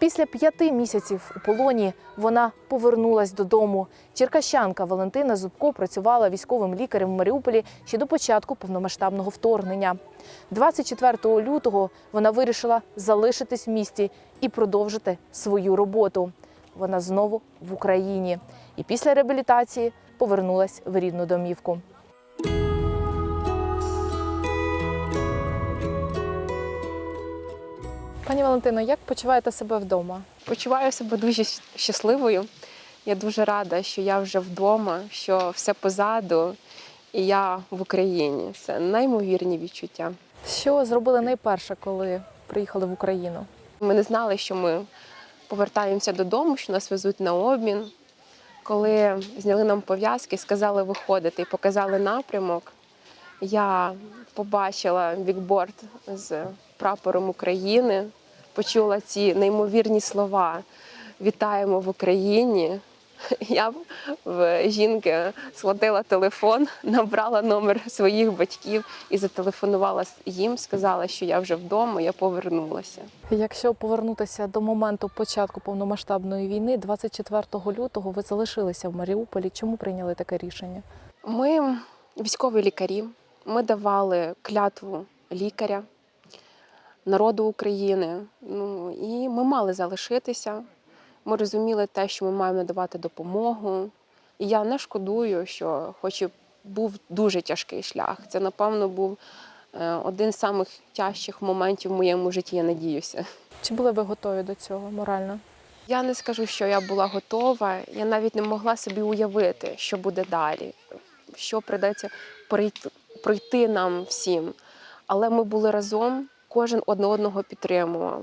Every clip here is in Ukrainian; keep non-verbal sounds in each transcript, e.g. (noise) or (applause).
Після п'яти місяців у полоні вона повернулась додому. Черкащанка Валентина Зубко працювала військовим лікарем в Маріуполі ще до початку повномасштабного вторгнення. 24 лютого вона вирішила залишитись в місті і продовжити свою роботу. Вона знову в Україні і після реабілітації повернулась в рідну домівку. Пані Валентино, як почуваєте себе вдома? Почуваю себе дуже щасливою. Я дуже рада, що я вже вдома, що все позаду, і я в Україні. Це неймовірні відчуття. Що зробили найперше, коли приїхали в Україну? Ми не знали, що ми повертаємося додому, що нас везуть на обмін. Коли зняли нам пов'язки, сказали виходити і показали напрямок, я побачила бікборд з прапором України, почула ці неймовірні слова Вітаємо в Україні. (laughs) Я б в жінки схватила телефон, набрала номер своїх батьків і зателефонувала їм, сказала, що я вже вдома, я повернулася. Якщо повернутися до моменту початку повномасштабної війни, 24 лютого ви залишилися в Маріуполі. Чому прийняли таке рішення? Ми військові лікарі. Ми давали клятву лікаря, народу України. Ну і ми мали залишитися. Ми розуміли те, що ми маємо надавати допомогу. І я не шкодую, що, хоч і був дуже тяжкий шлях, це, напевно, був е, один з самих тяжчих моментів в моєму житті, я надіюся. Чи були ви готові до цього морально? Я не скажу, що я була готова. Я навіть не могла собі уявити, що буде далі, що прийдеться пройти, пройти нам всім. Але ми були разом, кожен одне одного підтримував.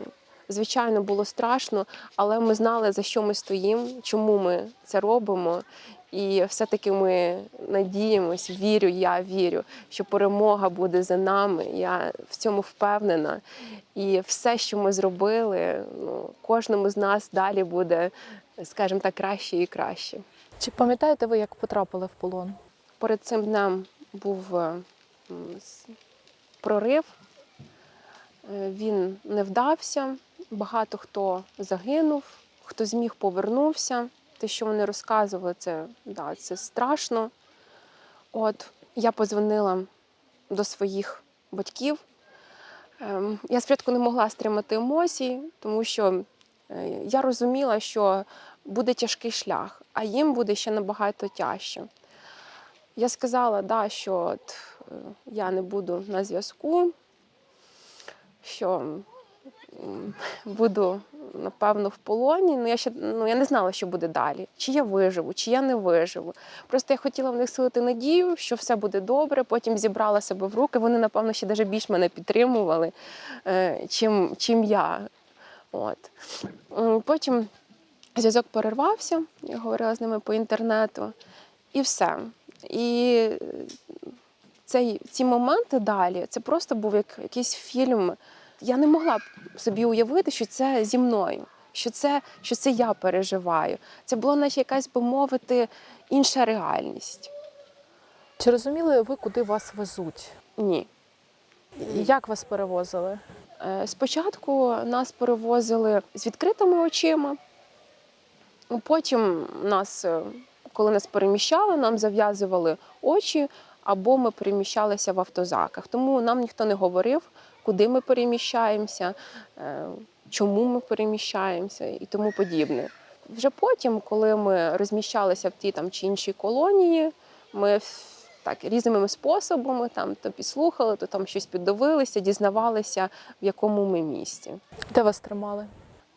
Звичайно, було страшно, але ми знали, за що ми стоїмо, чому ми це робимо. І все-таки ми надіємось, вірю, я вірю, що перемога буде за нами. Я в цьому впевнена. І все, що ми зробили, ну, кожному з нас далі буде, скажімо так, краще і краще. Чи пам'ятаєте ви, як потрапили в полон? Перед цим днем був прорив, він не вдався. Багато хто загинув, хто зміг повернувся. Те, що вони розказували, це, да, це страшно. От я подзвонила до своїх батьків. Ем, Я спочатку не могла стримати емоцій, тому що е, я розуміла, що буде тяжкий шлях, а їм буде ще набагато тяжче. Я сказала, да, що от, е, я не буду на зв'язку, що буду, напевно, в полоні. Ну, я ще ну, я не знала, що буде далі. Чи я виживу, чи я не виживу. Просто я хотіла в них силити надію, що все буде добре. Потім зібрала себе в руки. Вони, напевно, ще даже більш мене підтримували, е, чим, чим я. От. Потім зв'язок перервався, я говорила з ними по інтернету, і все. І цей, ці моменти далі це просто був як якийсь фільм. Я не могла б собі уявити, що це зі мною, що це, що це я переживаю. Це була наче якась, би мовити, інша реальність. Чи розуміли ви, куди вас везуть? Ні. Як вас перевозили? Е, Спочатку нас перевозили з відкритими очима. Потім нас, е, коли нас переміщали, нам зав'язували очі або ми переміщалися в автозаках. Тому нам ніхто не говорив, куди ми переміщаємося, е, чому ми переміщаємося і тому подібне. Вже потім, коли ми розміщалися в тій там чи іншій колонії, ми так різними способами там то підслухали, то там щось піддивилися, дізнавалися, в якому ми місті. Де вас тримали?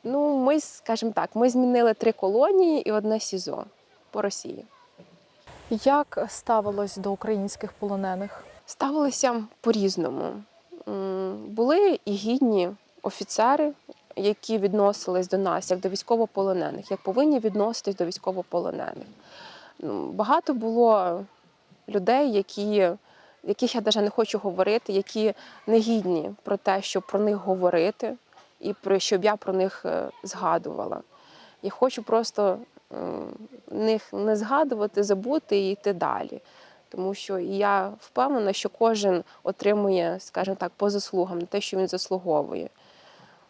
Ну, ми, скажімо так, ми змінили три колонії і одне СІЗО по Росії. Як ставилось до українських полонених? Ставилися по-різному. Були і гідні офіцери, які відносились до нас як до військовополонених, як повинні відноситись до військовополонених. Ну, Багато було людей, які, яких я навіть не хочу говорити, які не гідні про те, щоб про них говорити, і про щоб я про них е, згадувала. Я хочу просто них не згадувати, забути і йти далі. Тому що я впевнена, що кожен отримує, скажімо так, по заслугам на те, що він заслуговує.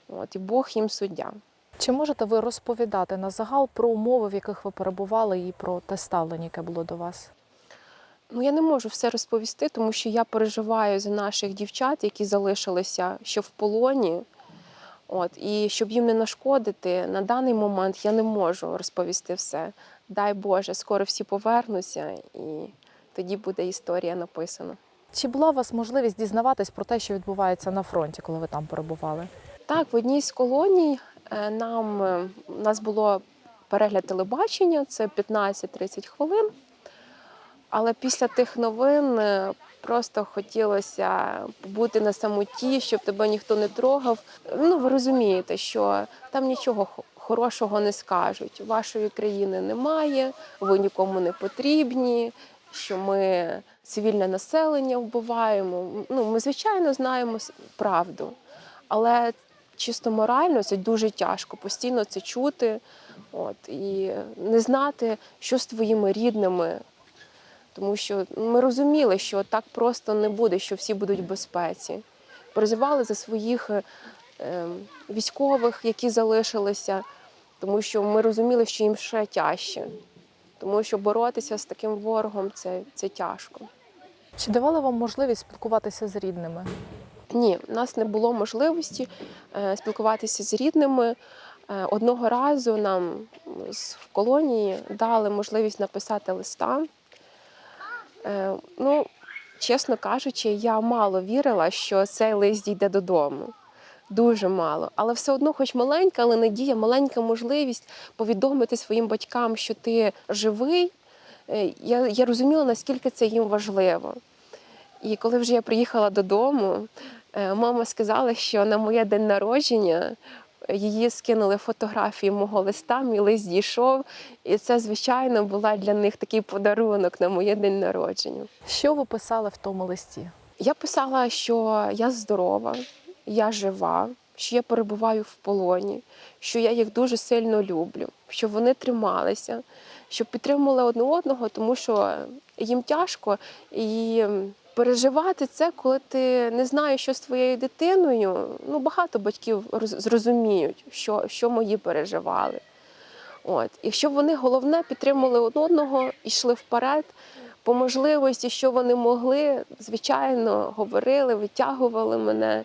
От, і Бог їм суддя. Чи можете ви розповідати на загал про умови, в яких ви перебували, і про те ставлення, яке було до вас? Ну, я не можу все розповісти, тому що я переживаю за наших дівчат, які залишилися ще в полоні. От, і щоб їм не нашкодити, на даний момент я не можу розповісти все. Дай Боже, скоро всі повернуться, і тоді буде історія написана. Чи була у вас можливість дізнаватись про те, що відбувається на фронті, коли ви там перебували? Так, в одній з колоній е, нам е, у нас було перегляд телебачення, це 15-30 хвилин. Але після тих новин е, просто хотілося бути на самоті, щоб тебе ніхто не трогав. Ну, ви розумієте, що там нічого хорошого не скажуть. Вашої країни немає, ви нікому не потрібні, що ми цивільне населення вбиваємо. Ну, ми, звичайно, знаємо правду. Але чисто морально це дуже тяжко постійно це чути от, і не знати, що з твоїми рідними. Тому що ми розуміли, що так просто не буде, що всі будуть в безпеці. Переживали за своїх е, ем, військових, які залишилися, тому що ми розуміли, що їм ще тяжче. Тому що боротися з таким ворогом це, це тяжко. Чи давали вам можливість спілкуватися з рідними? Ні, в нас не було можливості е, спілкуватися з рідними. Е, Одного разу нам в колонії дали можливість написати листа. Е, Ну, чесно кажучи, я мало вірила, що цей лист дійде додому. Дуже мало. Але все одно, хоч маленька, але надія, маленька можливість повідомити своїм батькам, що ти живий. Е, Я, я розуміла, наскільки це їм важливо. І коли вже я приїхала додому, е, мама сказала, що на моє день народження її скинули фотографії мого листа, мій лист дійшов. І це, звичайно, була для них такий подарунок на моє день народження. Що ви писали в тому листі? Я писала, що я здорова, я жива, що я перебуваю в полоні, що я їх дуже сильно люблю, що вони трималися, що підтримували одне одного, тому що їм тяжко і переживати це, коли ти не знаєш, що з твоєю дитиною. Ну, багато батьків зрозуміють, що, що мої переживали. От. І щоб вони головне підтримували одне одного і йшли вперед. По можливості, що вони могли, звичайно, говорили, витягували мене.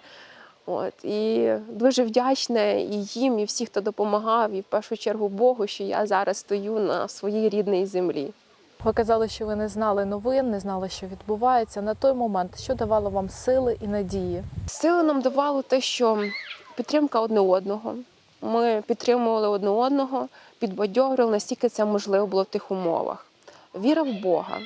От. І дуже вдячна і їм, і всім, хто допомагав, і в першу чергу Богу, що я зараз стою на своїй рідній землі. Ви казали, що ви не знали новин, не знали, що відбувається. На той момент, що давало вам сили і надії? Сили нам давало те, що підтримка одне одного. Ми підтримували одне одного, підбадьорили, наскільки це можливо було в тих умовах. Віра в Бога.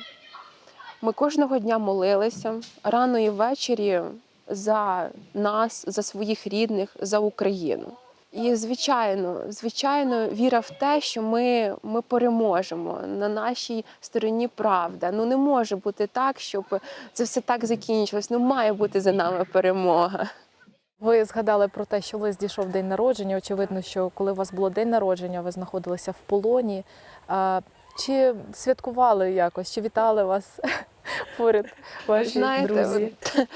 Ми кожного дня молилися рано і ввечері за нас, за своїх рідних, за Україну. І звичайно, звичайно, віра в те, що ми, ми переможемо на нашій стороні правда. Ну не може бути так, щоб це все так закінчилось. Ну має бути за нами перемога. Ви згадали про те, що лист дійшов день народження. Очевидно, що коли у вас було день народження, ви знаходилися в полоні. Чи святкували якось, чи вітали вас (laughs) поряд ваші Знаєте, друзі? от,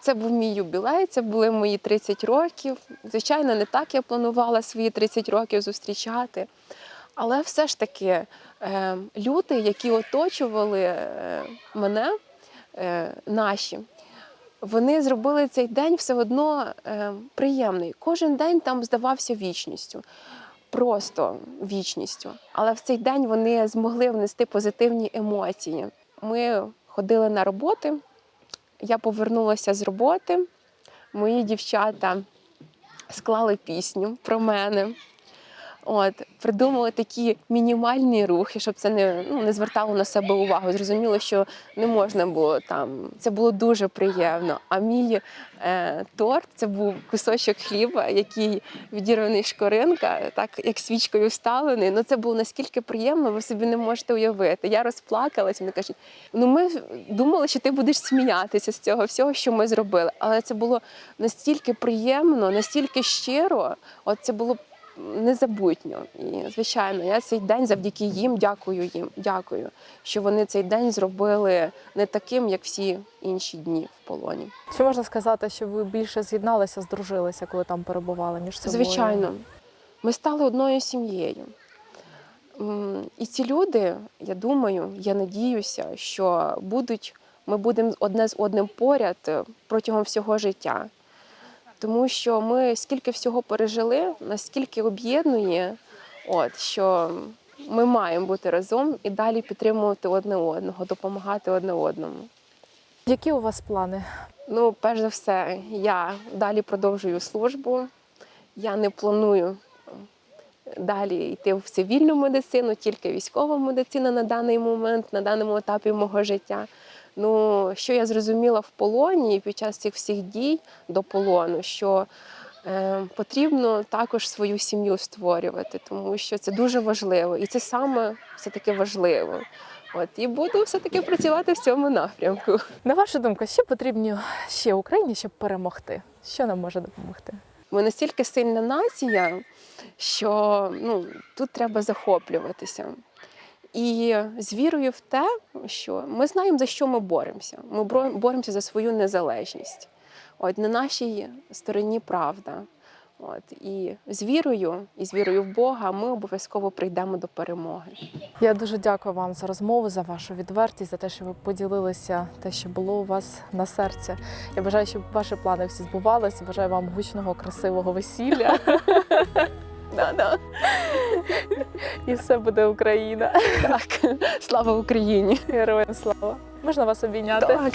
це був мій юбілей, це були мої 30 років. Звичайно, не так я планувала свої 30 років зустрічати. Але все ж таки е, люди, які оточували е, мене, е, наші, вони зробили цей день все одно е, приємний. Кожен день там здавався вічністю, просто вічністю. Але в цей день вони змогли внести позитивні емоції. Ми ходили на роботи. Я повернулася з роботи. Мої дівчата склали пісню про мене. От, придумали такі мінімальні рухи, щоб це не, ну, не звертало на себе увагу. Зрозуміло, що не можна було там. Це було дуже приємно. А мій е, торт це був кусочок хліба, який відірваний шкоринка, так як свічкою вставлений. Ну це було наскільки приємно, ви собі не можете уявити. Я розплакалась, вони кажуть, ну ми думали, що ти будеш сміятися з цього всього, що ми зробили. Але це було настільки приємно, настільки щиро. От це було незабутньо. І звичайно, я цей день завдяки їм дякую їм. Дякую, що вони цей день зробили не таким, як всі інші дні в полоні. Чи можна сказати, що ви більше з'єдналися, здружилися, коли там перебували між собою? Звичайно, Ми стали одною сім'єю. І ці люди, я думаю, я надіюся, що будуть, ми будемо одне з одним поряд е, протягом всього життя. Тому що ми скільки всього пережили, наскільки об'єднує, от, що ми маємо бути разом і далі підтримувати одне одного, допомагати одне одному. Які у вас плани? Ну, перш за все, я далі продовжую службу. Я не планую далі йти в цивільну медицину, тільки військова медицина на даний момент, на даному етапі мого життя. Ну, що я зрозуміла в полоні під час цих всіх дій до полону, що е, потрібно також свою сім'ю створювати, тому що це дуже важливо, і це саме все таки важливо. От і буду все таки працювати в цьому напрямку. На вашу думку, що потрібно ще Україні, щоб перемогти? Що нам може допомогти? Ми настільки сильна нація, що ну, тут треба захоплюватися. І з вірою в те, що ми знаємо, за що ми боремося. Ми боремося за свою незалежність. От на нашій стороні правда. От і з вірою, і з вірою в Бога ми обов'язково прийдемо до перемоги. Я дуже дякую вам за розмову, за вашу відвертість, за те, що ви поділилися те, що було у вас на серці. Я бажаю, щоб ваші плани всі збувалися. Бажаю вам гучного, красивого весілля. (laughs) Да-да. І все буде Україна. Так, слава Україні! Героям слава. Можна вас обійняти? Так.